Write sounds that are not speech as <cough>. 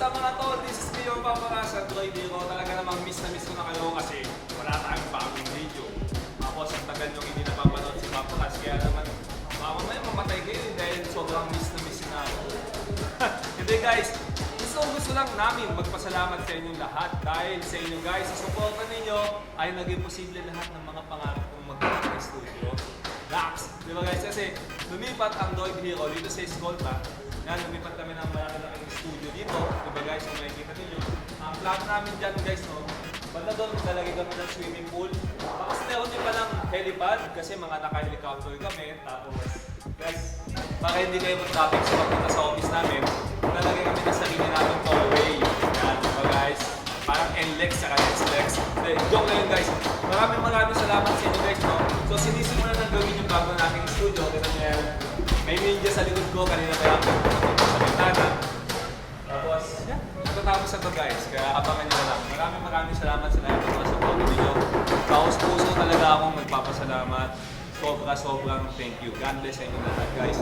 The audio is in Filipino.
Kamusta mga tol? This is me, your Papa Ras at Roy Biro. Talaga namang miss na miss ko na kayo kasi wala tayong bagong video. Tapos ang tagal nyo hindi napapanood si Papa Ras. Kaya naman, baka may mamatay kayo eh, dahil sobrang miss na miss na ako. <laughs> hindi guys, gusto gusto lang namin magpasalamat sa inyong lahat dahil sa inyo guys, sa suporta ninyo ay naging posible lahat ng mga pangarap kong magkakas ng studio. Laps! Di ba guys? Kasi lumipat ang Lloyd Hero dito sa Escolta Ang plan namin dyan guys, no, Banda doon, maglalagay kami ng swimming pool. Tapos meron din palang helipad kasi mga naka-helicopter kami. Tapos, guys, para hindi kayo mag-traffic sa pagpunta sa office namin, maglalagay kami ng sarili namin tollway. Yan, diba guys? Parang NLEX sa NLEX. Hindi, joke lang yun guys. Maraming maraming salamat sa inyo guys, no? So, sinisimulan na gawin yung bago nating studio. Tignan niyo yan. May ninja sa likod ko. Kanina pa Matatapos na to guys. Kaya abangan nyo lang. Maraming maraming salamat sa lahat ng mga support ninyo. Kaos puso talaga akong magpapasalamat. Sobra sobrang thank you. God bless sa inyo lahat guys.